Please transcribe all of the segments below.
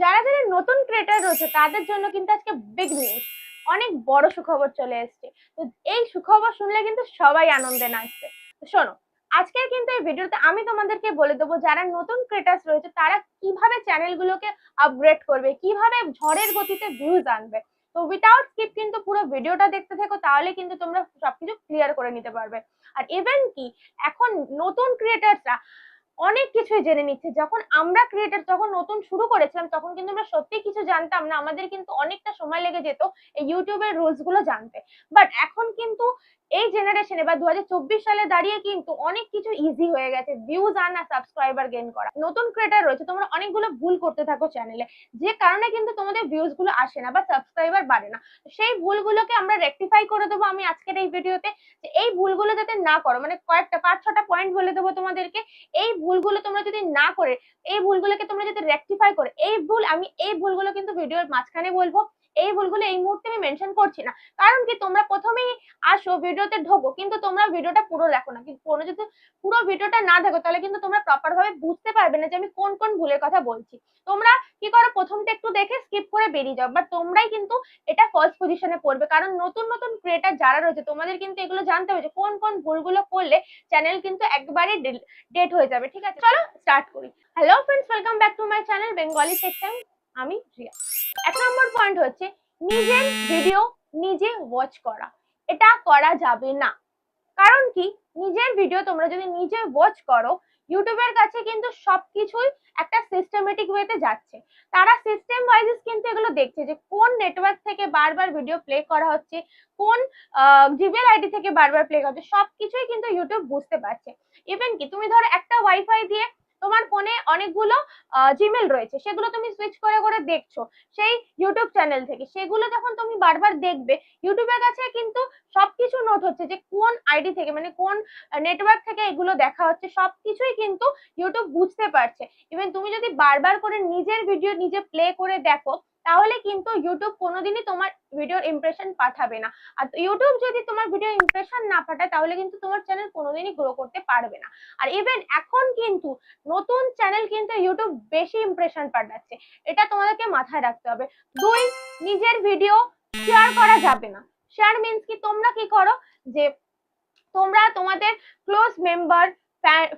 যারা যারা নতুন ক্রিয়েটার রয়েছে, তাদের জন্য কিন্তু আজকে বিগ নিউজ অনেক বড় সুখবর চলে এসেছে। তো এই সুখবর শুনলে কিন্তু সবাই আনন্দে নাচবে। শোনো, আজকের কিন্তু এই ভিডিওতে আমি তোমাদেরকে বলে দেবো, যারা নতুন ক্রিয়েটার্স রয়েছে, তারা কীভাবে চ্যানেলগুলোকে আপগ্রেড করবে, কীভাবে ঝড়ের গতিতে ভিউজ আনবে। তো উইদাউট স্কিপ কিন্তু পুরো ভিডিওটা দেখতে থেকো, তাহলে কিন্তু তোমরা সবকিছু ক্লিয়ার করে নিতে পারবে। আর ইভেন কি, এখন নতুন ক্রিয়েটার্সরা অনেক কিছুই জেনে নিচ্ছে। যখন আমরা ক্রিয়েটার যখন নতুন শুরু করেছিলাম, তখন কিন্তু আমরা সত্যি কিছু জানতাম না। আমাদের কিন্তু অনেকটা সময় লেগে যেত এই ইউটিউবের রুলসগুলো জানতে। বাট এখন কিন্তু এই জেনারেশনে বা দু হাজার চব্বিশ সালে দাঁড়িয়ে কিন্তু অনেক কিছু ইজি হয়ে গেছে। ভিউজ আনা সাবস্ক্রাইবার গেইন করা। নতুন ক্রিয়েটার রয়েছে, তোমরা অনেকগুলো ভুল করতে থাকো চ্যানেলে যে কারণে কিন্তু তোমাদের ভিউজগুলো আসে না বা সাবস্ক্রাইবার বাড়ে না। সেই ভুলগুলোকে আমরা রেকটিফাই করে দেবো আমি আজকের এই ভিডিওতে এই ভুলগুলো যাতে না করো মানে কয়েকটা, পাঁচ, ছটা পয়েন্ট বলে দেবো তোমাদেরকে। এই ভুলগুলো তোমরা যদি না করে, এই ভুলগুলোকে তোমরা যদি রেকটিফাই করে, এই ভুল, আমি এই ভুলগুলো কিন্তু ভিডিওর মাঝখানে বলব এই ভুলগুলো এই মুহূর্তে আমি মেনশন করছি না। কারণ কি, তোমরা প্রথমেই আসো ভিডিওতে ঢোকো, কিন্তু তোমরা ভিডিওটা পুরো দেখো না। কিন্তু কোনো যদি পুরো ভিডিওটা না দেখো তাহলে কিন্তু তোমরা প্রপার ভাবে বুঝতে পারবে না যে আমি কোন কোন ভুলের কথা বলছি। তোমরা কি করো, প্রথমটা একটু দেখে স্কিপ করে বেরিয়ে যাও। বাট তোমরাই কিন্তু এটা ফার্স্ট পজিশনে পড়বে। কারণ নতুন নতুন ক্রিয়েটার যারা রয়েছে, তোমাদের কিন্তু এগুলো জানতে হবে যে কোন কোন ভুলগুলো করলে চ্যানেল কিন্তু একবারে ডেট হয়ে যাবে। ঠিক আছে? চলো স্টার্ট করি। Hello friends welcome back to my channel Bengali time আমি রিয়া। এক নম্বর পয়েন্ট হচ্ছে, নিজের ভিডিও নিজে ওয়াচ করা। এটা করা যাবে না। কারণ কি? নিজের ভিডিও তোমরা যদি নিজে ওয়াচ করো ইউটিউবের কাছে কিন্তু সবকিছুই একটা সিস্টেমেটিক ওয়েতে যাচ্ছে। তারা সিস্টেম ওয়াইজ কিন্তু এগুলো দেখছে যে, কোন নেটওয়ার্ক থেকে বারবার ভিডিও প্লে করা হচ্ছে, কোন জিমেল আইডি থেকে বারবার প্লে করা হচ্ছে, সবকিছুই কিন্তু ইউটিউব বুঝতে পারছে। ইভেন কি, তুমি ধরো একটা ওয়াইফাই দিয়ে তোমার ফোনে অনেকগুলো জিমেল রয়েছে। সেগুলো তুমি সুইচ করে করে দেখছ। সেই ইউটিউব চ্যানেল থেকে। সেগুলো যখন তুমি বারবার দেখবে ইউটিউবের কাছে কিন্তু সবকিছু নোট হচ্ছে যে কোন আইডি থেকে মানে কোন নেটওয়ার্ক থেকে এগুলো দেখা হচ্ছে, সবকিছুই কিন্তু ইউটিউব বুঝতে পারছে। ইভেন তুমি যদি বারবার করে নিজের ভিডিও নিজে প্লে করে দেখো তাহলে কিন্তু ইউটিউব কোনোদিনই তোমার ভিডিওর ইমপ্রেশন পাঠাবে না। আর ইউটিউব যদি তোমার ভিডিও ইমপ্রেশন না পাঠায়, তাহলে কিন্তু তোমার চ্যানেল কোনোদিনই গ্রো করতে পারবে না। আর ইভেন এখন কিন্তু নতুন চ্যানেল কিন্তু ইউটিউব বেশি ইমপ্রেশন পাঠাচ্ছে। এটা তোমাদেরকে মাথায় রাখতে হবে। দুই, নিজের ভিডিও শেয়ার করা যাবে না। শেয়ার মিন্স কি? তোমরা কি করো? যে তোমরা তোমাদের ক্লোজ মেম্বার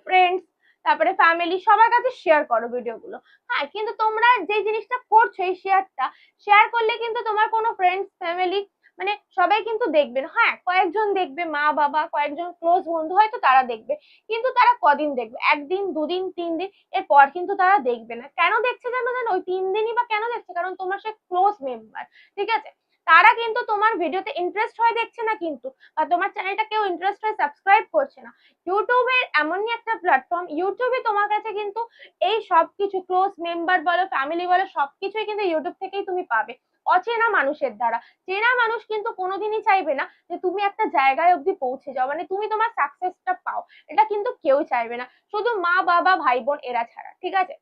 ফ্রেন্ডস তারপরে ফ্যামিলি সবার কাছে শেয়ার করো ভিডিওগুলো হ্যাঁ কিন্তু তোমরা যে জিনিসটা করছ এই শেয়ারটা শেয়ার করলে কিন্তু তোমার কোনো ফ্রেন্ডস ফ্যামিলি মানে সবাই কিন্তু দেখবে। হ্যাঁ কয়েকজন দেখবে মা, বাবা, কয়েকজন ক্লোজ বন্ধু হয়তো তারা দেখবে, কিন্তু তারা কদিন দেখবে? একদিন, দুদিন, তিন দিন, এরপর কিন্তু তারা দেখবে না। কেন দেখছে জানো জানো? ওই তিন দিনই বা কেন দেখছে? কারণ তোমার সে ক্লোজ মেম্বার ঠিক আছে? তারা কিন্তু তোমার ভিডিওতে ইন্টারেস্ট হয়ে দেখছে না কিন্তু। বা তোমার চ্যানেলটা কেউ ইন্টারেস্ট হয়ে সাবস্ক্রাইব করছে না। ইউটিউবের এমনই একটা প্ল্যাটফর্ম ইউটিউবে তোমার কাছে কিন্তু এই সব কিছু ক্লোজ মেম্বার বলো ফ্যামিলি বলো, সবকিছুই কিন্তু ইউটিউব থেকেই তুমি পাবে। অচেনা মানুষের দ্বারা। চেনা মানুষ কিন্তু কোনোদিনই চাইবে না যে তুমি একটা জায়গায় অবধি পৌঁছে যাও। মানে তুমি তোমার সাকসেসটা পাও। এটা কিন্তু কেউ চাইবে না। শুধু মা, বাবা, ভাই, বোন এরা ছাড়া। ঠিক আছে?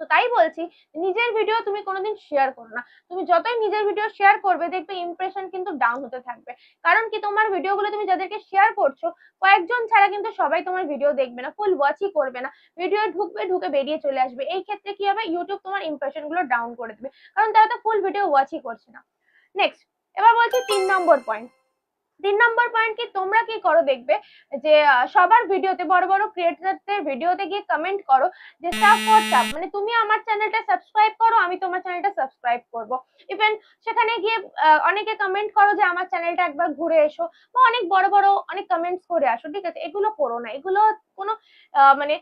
তো তাই বলছি, নিজের ভিডিও তুমি কোনোদিন শেয়ার করো না। তুমি যতই নিজের ভিডিও শেয়ার করবে, দেখবে ইমপ্রেশন কিন্তু ডাউন হতে থাকবে। কারণ কি, তোমার ভিডিওগুলো তুমি যাদেরকে শেয়ার করছ, কয়েকজন ছাড়া কিন্তু সবাই তোমার ভিডিও দেখবে না ফুল ওয়াচই করবে না। ভিডিও ঢুকবে, ঢুকে বেরিয়ে চলে আসবে। এই ক্ষেত্রে কি হবে? ইউটিউব তোমার ইমপ্রেশনগুলো ডাউন করে দেবে। কারণ তারা তো ফুল ভিডিও ওয়াচই করছে না। নেক্সট এবার বলছি তিন নম্বর পয়েন্ট তিন নম্বর পয়েন্ট কি? তোমরা কি করো দেখবে যে সবার ভিডিওতে বড় বড় ক্রিয়েটারদের ভিডিওতে গিয়ে কমেন্ট করো যে সাব ফর মানে তুমি আমার চ্যানেলটা সাবস্ক্রাইব করো, আমি তোমার চ্যানেলটা সাবস্ক্রাইব করব। ইভেন সেখানে গিয়ে অনেকে কমেন্ট করো যে, আমার চ্যানেলটা একবার ঘুরে এসো। বা অনেক বড় বড়, অনেক কমেন্টস করে আসো, ঠিক আছে? এগুলো করো না। এগুলো কোনো মানে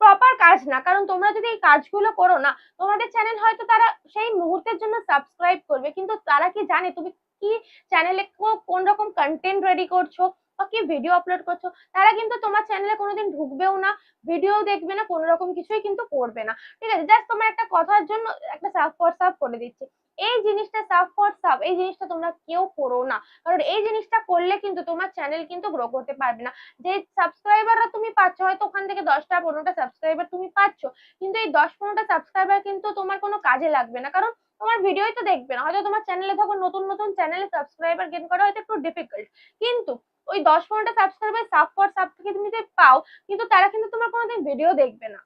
প্রপার কাজ না। কারণ তোমরা যদি এই কাজগুলো করো না, তোমাদের চ্যানেল হয়তো তারা সেই মুহূর্তের জন্য সাবস্ক্রাইব করবে, কিন্তু তারা কি জানে? তুমি কি চ্যানেলে কোন রকম কন্টেন্ট রেডি করছ বা কি ভিডিও আপলোড করছ, তারা কিন্তু তোমার চ্যানেলে কোনোদিন ঢুকবেও না ভিডিও দেখবে না, কোনো রকম কিছুই কিন্তু করবে না। ঠিক আছে? জাস্ট তোমার একটা কথার জন্য একটা সাফ ফর সাফ করে দিচ্ছে। এই জিনিসটা সাফ ফর সাফ এই জিনিসটা তোমরা কেউ করো না। কারণ এই জিনিসটা করলে কিন্তু তোমার চ্যানেল কিন্তু গ্রো করতে পারবে না। যে সাবস্ক্রাইবাররা তুমি পাচ্ছ, হয়তো ওখান থেকে দশটা, পনেরোটা সাবস্ক্রাইবার তুমি পাচ্ছ, কিন্তু এই দশ, পনেরোটা সাবস্ক্রাইবার কিন্তু তোমার কোনো কাজে লাগবে না। কারণ তোমার ভিডিওই তো দেখবে না। হয়তো তোমার চ্যানেলে তখন নতুন নতুন চ্যানেলে সাবস্ক্রাইবার গেন করা হয়তো একটু ডিফিকাল্ট কিন্তু ওই দশ পনেরোটা সাবস্ক্রাইবার সাব ফর সাব থেকে তুমি যদি পাও, কিন্তু তারা কিন্তু তোমার কোনোদিন ভিডিও দেখবে না।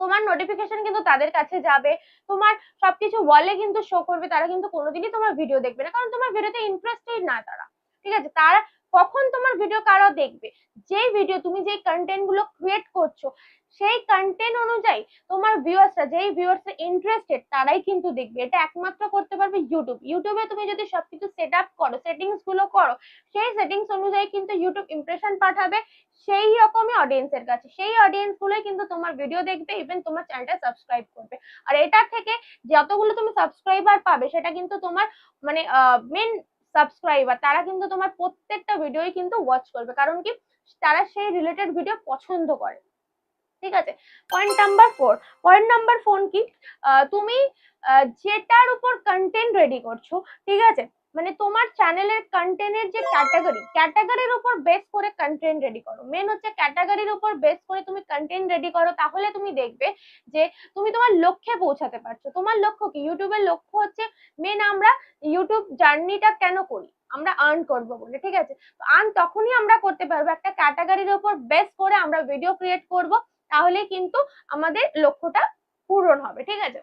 তোমার নোটিফিকেশন কিন্তু তাদের কাছে যাবে। তোমার সবকিছু ওয়ালে কিন্তু শো করবে, তারা কিন্তু কোনোদিনই তোমার ভিডিও দেখবে না। কারণ তোমার ভিডিওতে ইন্টারেস্টেড না তারা। ঠিক আছে? তারা কখন তোমার ভিডিও কারা দেখবে? যেই ভিডিও তুমি যেই কন্টেন্টগুলো ক্রিয়েট করছ সেই কন্টেন্ট অনুযায়ী তোমার ভিউয়ার্সরা যেই ভিউয়ার্সরা ইন্টারেস্টেড তারাই কিন্তু দেখবে। এটা একমাত্র করতে পারবে ইউটিউব ইউটিউবে তুমি যদি সবকিছু সেট আপ করো সেটিংসগুলো করো, সেই সেটিংস অনুযায়ী কিন্তু ইউটিউব ইমপ্রেশন পাঠাবে সেই রকমই অডিয়েন্সের কাছে। সেই অডিয়েন্স গুলোই কিন্তু তোমার ভিডিও দেখবে ইভেন তোমার চ্যানেলটা সাবস্ক্রাইব করবে। আর এটার থেকে যতগুলো তুমি সাবস্ক্রাইবার পাবে, সেটা কিন্তু তোমার মানে মেন সাবস্ক্রাইবার তারা কিন্তু তোমার প্রত্যেকটা ভিডিওই কিন্তু ওয়াচ করবে। কারণ কি? তারা সেই রিলেটেড ভিডিও পছন্দ করে। ঠিক আছে? Point number four point number phone কি? তুমি যেটার উপর কন্টেন্ট রেডি করছ, ঠিক আছে? মানে তোমার চ্যানেলের কন্টেন্টের যে ক্যাটাগরি ক্যাটাগরির উপর বেস করে কন্টেন্ট রেডি করো। মেন হচ্ছে ক্যাটাগরির উপর বেস করে তুমি কন্টেন্ট রেডি করো, তাহলে তুমি দেখবে যে তুমি তোমার লক্ষ্যে পৌঁছাতে পারছ। তোমার লক্ষ্য কি? ইউটিউবের লক্ষ্য হচ্ছে মেন আমরা ইউটিউব জার্নিটা কেন করি? আমরা আর্ন করব বলে, ঠিক আছে? আর্ন তখনই আমরা করতে পারব। একটা ক্যাটাগরির উপর বেস করে আমরা ভিডিও ক্রিয়েট করব। তাহলে কিন্তু আমাদের লক্ষ্যটা পূরণ হবে, ঠিক আছে?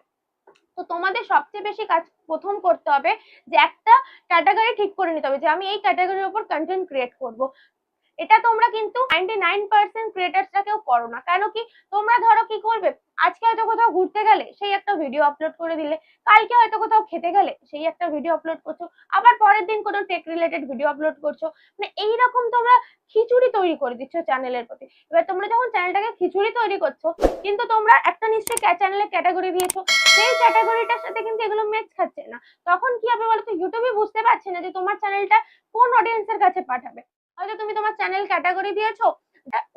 তো তোমাদের সবচেয়ে বেশি কাজ প্রথম করতে হবে যে একটা ক্যাটাগরি ঠিক করে নিতে হবে যে আমি এই ক্যাটাগরির উপর কন্টেন্ট ক্রিয়েট করব। এটা তোমরা কিন্তু নাইন পার্সেন্ট কেউ করো না। কেন কি? তোমরা ধরো কি করবে? আজকে হয়তো কোথাও ঘুরতে গেলে সেই একটা ভিডিও আপলোড করে দিলে, কালকে হয়তো কোথাও খেতে গেলে সেই একটা ভিডিও আপলোড করছ, আবার পরের দিন কোনো টেক রিলেটেড ভিডিও আপলোড করছ। মানে এইরকম তোমরা খিচুড়ি তৈরি করে দিচ্ছ চ্যানেলের প্রতি। এবার তোমরা যখন চ্যানেলটাকে খিচুড়ি তৈরি করছ, কিন্তু তোমরা একটা নিশ্চয়ই চ্যানেলের ক্যাটাগরি দিয়েছ, সেই ক্যাটাগরিটার সাথে কিন্তু এগুলো ম্যাচ খাচ্ছে না। তখন কি হবে বলতো? ইউটিউবে বুঝতে পারছে না যে তোমার চ্যানেলটা কোন অডিয়েন্সের কাছে পাঠাবে। হয়তো তুমি তোমার চ্যানেল ক্যাটাগরি দিয়েছ?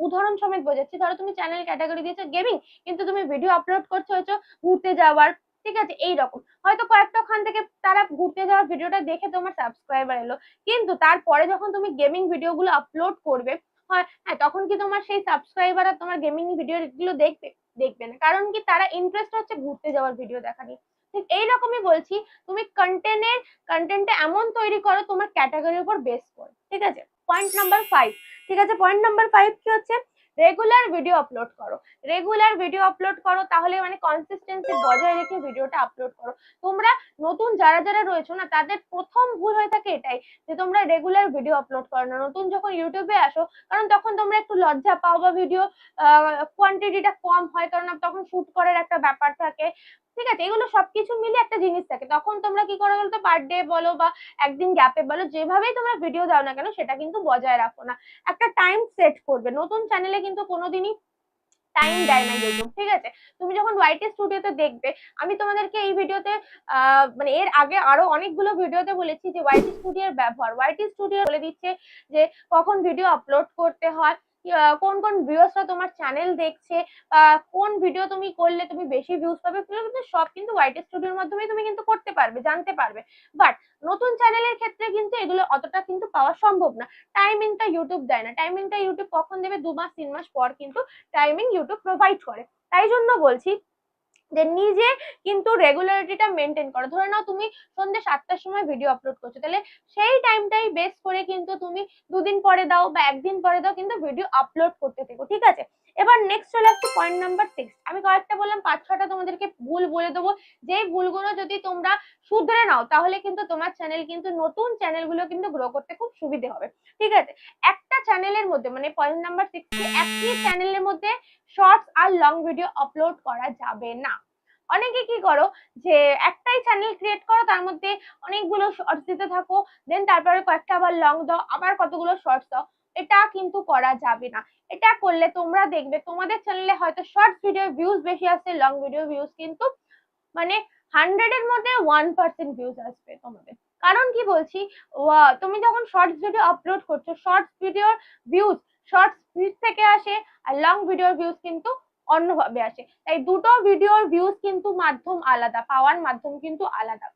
উদাহরণ সমেত বোঝাচ্ছি। ধরো তুমি চ্যানেল ক্যাটাগরি দিয়েছ গেমিং কিন্তু তুমি ভিডিও আপলোড করছ হচ্ছে ঘুরতে যাওয়ার, ঠিক আছে? এইরকম। হয়তো কয়েকটা ওখান থেকে তারা ঘুরতে যাওয়ার ভিডিওটা দেখে তোমার সাবস্ক্রাইবার এলো। কিন্তু তারপরে যখন তুমি গেমিং ভিডিও গুলো আপলোড করবে, হয় হ্যাঁ তখন কি তোমার সেই সাবস্ক্রাইবার আর তোমার গেমিং ভিডিও গুলো দেখবে? দেখবে না। কারণ কি তারা ইন্টারেস্ট হচ্ছে ঘুরতে যাওয়ার ভিডিও দেখা নিয়ে। ঠিক এইরকমই বলছি, তুমি কন্টেন্টের কন্টেন্টটা এমন তৈরি করো তোমার ক্যাটাগরির উপর বেস করে, ঠিক আছে? পয়েন্ট নাম্বার ফাইভ ঠিক আছে পয়েন্ট নাম্বার ফাইভ কি হচ্ছে? রেগুলার ভিডিও আপলোড করো। রেগুলার ভিডিও আপলোড করো, তাহলে মানে কনসিস্টেন্সি বজায় রেখে ভিডিওটা আপলোড করো। তোমরা নতুন যারা যারা রয়েছো না, তাদের প্রথম ভুল হয়ে থাকে এটাই, যে তোমরা রেগুলার ভিডিও আপলোড করো না। নতুন যখন ইউটিউবে আসো, কারণ তখন তোমরা একটু লজ্জা পাও বা ভিডিও কোয়ান্টিটিটা কম হয়, কারণ তখন শুট করার একটা ব্যাপার থাকে। ঠিক আছে? এগুলো সবকিছু মিলে একটা জিনিস থাকে। তখন তোমরা কি করো বলতো? পার ডে বলো বা একদিন গ্যাপে বলো, যেভাবেই তোমরা ভিডিও দাও না কেন, সেটা কিন্তু বজায় রাখো না। একটা টাইম সেট করবে। নতুন চ্যানেলে কিন্তু কোনোদিনই টাইম দেয় না ইউটিউব ঠিক আছে? তুমি যখন ওয়াইটি স্টুডিওতে দেখবে, আমি তোমাদেরকে এই ভিডিওতে মানে এর আগে আরও অনেকগুলো ভিডিওতে বলেছি যে ওয়াইটি স্টুডিওর ব্যবহার। ওয়াইটি স্টুডিও বলে দিচ্ছে যে কখন ভিডিও আপলোড করতে হয় কোন কোন ভিউয়ার্সরা তোমার চ্যানেল দেখছে ভিডিও তুমি করলে তুমি বেশি ভিউজ পাবে কিন্তু সব কিন্তু হোয়াইট স্টুডিওর মাধ্যমে তুমি কিন্তু করতে পারবে, জানতে পারবে। বাট নতুন চ্যানেলের ক্ষেত্রে কিন্তু এগুলো অতটা কিন্তু পাওয়া সম্ভব না। টাইমিংটা ইউটিউব দেয় না। টাইমিংটা ইউটিউব কখন দেবে? দু মাস, তিন মাস পর কিন্তু টাইমিং ইউটিউব প্রোভাইড করে। তাই জন্য বলছি যে নিজে কিন্তু রেগুলারিটিটা মেনটেন করো। ধরে নাও তুমি সন্ধ্যে সাতটার সময় ভিডিও আপলোড করছ। তাহলে সেই টাইমটাই বেস করে কিন্তু তুমি দুদিন পরে দাও বা একদিন পরে দাও কিন্তু ভিডিও আপলোড করতে থেকো, ঠিক আছে? এবার নেক্সট চলে আসছে পয়েন্ট নাম্বার সিক্স আমি কয়েকটা বললাম, পাঁচ, ছটা তোমাদেরকে ভুল বলে দেবো। যেই ভুলগুলো যদি তোমরা শুধরে নাও, তাহলে কিন্তু তোমার চ্যানেল কিন্তু নতুন চ্যানেলগুলো কিন্তু গ্রো করতে খুব সুবিধে হবে, ঠিক আছে? একটা চ্যানেলের মধ্যে মানে পয়েন্ট নাম্বার সিক্স একই চ্যানেলের মধ্যে শর্টস আর লং ভিডিও আপলোড করা যাবে না। অনেকে কি করো যে একটাই চ্যানেল ক্রিয়েট করো, তার মধ্যে অনেকগুলো শর্টস দিতে থাকো দেন তারপরে কয়েকটা আবার লং দাও, আবার কতগুলো শর্টস দাও, এটা কিন্তু করা যাবে না। এটা করলে তোমরা দেখবে, তোমাদের চ্যানেলে হয়তো শর্ট ভিডিও ভিউজ বেশি আসছে লং ভিডিও ভিউজ কিন্তু মানে হান্ড্রেড এর মধ্যে ওয়ান পার্সেন্ট ভিউজ আসবে তোমাদের। কারণ কি বলছি তুমি যখন শর্টস ভিডিও আপলোড করছ শর্টস ভিডিওর ভিউজ শর্টস ভিউজ থেকে আসে, আর লং ভিডিওর ভিউজ কিন্তু অন্যভাবে আসে। তাই দুটো ভিডিওর ভিউজ কিন্তু মাধ্যম আলাদা পাওয়ার মাধ্যম কিন্তু আলাদা।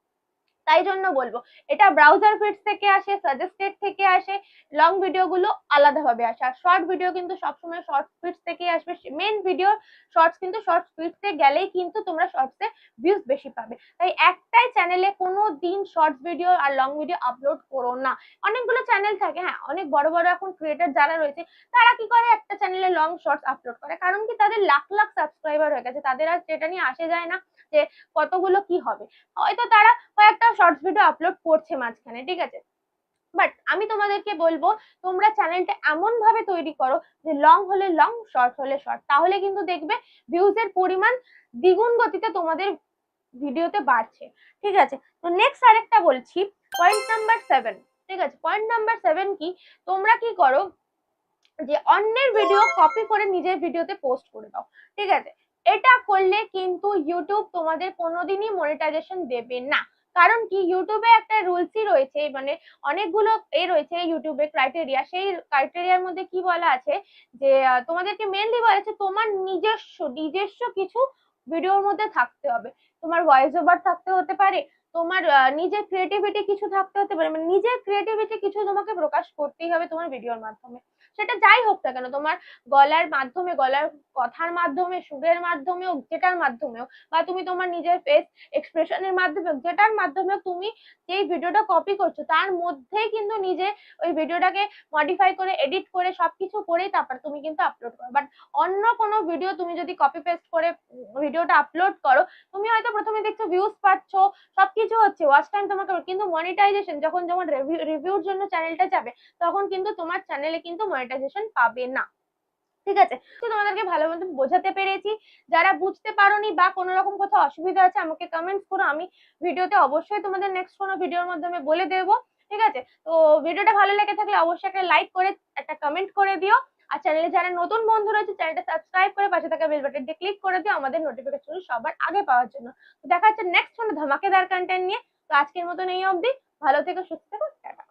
তাই জন্য বলব। এটা ব্রাউজার ফিডস থেকে আসে সাজেস্টেড থেকে আসে লং ভিডিও গুলো আলাদাভাবে আসে। আর শর্ট ভিডিও কিন্তু সবসময় শর্ট ফিডস থেকেই আসবে। মেন ভিডিও শর্টস কিন্তু শর্ট ফিডসে গেলেই কিন্তু তোমরা শর্টসে ভিউজ বেশি পাবে। তাই একটাই চ্যানেলে কোনো দিন শর্টস ভিডিও আর লং ভিডিও আপলোড করো না। অনেকগুলো চ্যানেল থাকে হ্যাঁ অনেক বড় বড় এখন ক্রিয়েটার যারা রয়েছে, তারা কি করে একটা চ্যানেলে লং শর্টস আপলোড করে? কারণ কি তাদের লাখ লাখ সাবস্ক্রাইবার হয়ে গেছে। তাদের আর সেটা নিয়ে আসে যায় না যে কতগুলো কি হবে। হয়তো তারা কয়েকটা শর্টস ভিডিও আপলোড করছে মাঝখানে, ঠিক আছে? বাট আমি তোমাদেরকে বলব, তোমরা চ্যানেলটা এমন ভাবে তৈরি করো যে লং হলে লং শর্ট হলে শর্ট তাহলে কিন্তু দেখবে ভিউজ এর পরিমাণ দ্বিগুণ গতিতে তোমাদের ভিডিওতে বাড়ছে, ঠিক আছে? তো নেক্সট আরেকটা বলছি পয়েন্ট নাম্বার সেভেন ঠিক আছে? পয়েন্ট নাম্বার সেভেন কি, তোমরা কি করো যে অন্যের ভিডিও কপি করে নিজের ভিডিওতে পোস্ট করে দাও, ঠিক আছে? এটা করলে কিন্তু ইউটিউব তোমাদের কোনোদিনই মনিটাইজেশন দেবে না। কারণ কি ইউটিউবে একটা রুলসই রয়েছে মানে অনেকগুলো এ রয়েছে ইউটিউবে ক্রাইটেরিয়া সেই ক্রাইটেরিয়ার মধ্যে কি বলা আছে যে তোমাদেরকে মেনলি বলা আছে তোমার নিজস্ব নিজস্ব কিছু ভিডিওর মধ্যে থাকতে হবে। তোমার ভয়েস ওভার থাকতে হতে পারে তোমার নিজের ক্রিয়েটিভিটি কিছু থাকতে হতে পারে। মানে নিজের ক্রিয়েটিভিটি কিছু তোমাকে প্রকাশ করতেই হবে তোমার ভিডিওর মাধ্যমে। সেটা যাই হোক না কেন, তোমার গলার মাধ্যমে, গলার কথার মাধ্যমে, সুরের মাধ্যমে হোক যেটার মাধ্যমে হোক বা তুমি তোমার নিজের ফেস এক্সপ্রেশনের মাধ্যমে, যেটার মাধ্যমে তুমি যেই ভিডিওটা কপি করছ, তার মধ্যেই কিন্তু নিজে ওই ভিডিওটাকে মডিফাই করে এডিট করে, সবকিছু করেই তারপর তুমি কিন্তু আপলোড করো। বাট অন্য কোনো ভিডিও তুমি যদি কপি পেস্ট করে ভিডিওটা আপলোড করো, তুমি হয়তো প্রথমে দেখছ ভিউজ পাচ্ছ, সবকিছু হচ্ছে ওয়াচ টাইম তোমার কিন্তু মনিটাইজেশন যখন যখন রিভিউর জন্য চ্যানেলটা যাবে, তখন কিন্তু তোমার চ্যানেলে কিন্তু মনিটাইজেশন পাবে না। ঠিক আছে? তো তোমাদেরকে ভালো মতো বোঝাতে পেরেছি। যারা বুঝতে পারোনি বা কোনো রকম কোথাও অসুবিধা আছে, আমাকে কমেন্টস করো। আমি ভিডিওতে অবশ্যই তোমাদের নেক্সট কোনো ভিডিওর মাধ্যমে বলে দেবো। ঠিক আছে? তো ভিডিওটা ভালো লেগে থাকলে অবশ্যই একটা লাইক করে, একটা কমেন্ট করে দিও। আর চ্যানেলে যারা নতুন বন্ধু রয়েছে চ্যানেলটা সাবস্ক্রাইব করে পাশে থাকা বেল বাটনটি ক্লিক করে দিও, আমাদের নোটিফিকেশন সবার আগে পাওয়ার জন্য। দেখা হচ্ছে নেক্সট কোনো ধামাকেদার কন্টেন্ট নিয়ে। তো আজকের মতন এই অবধি। ভালো থেকো, সুস্থ থেকো, টাটা।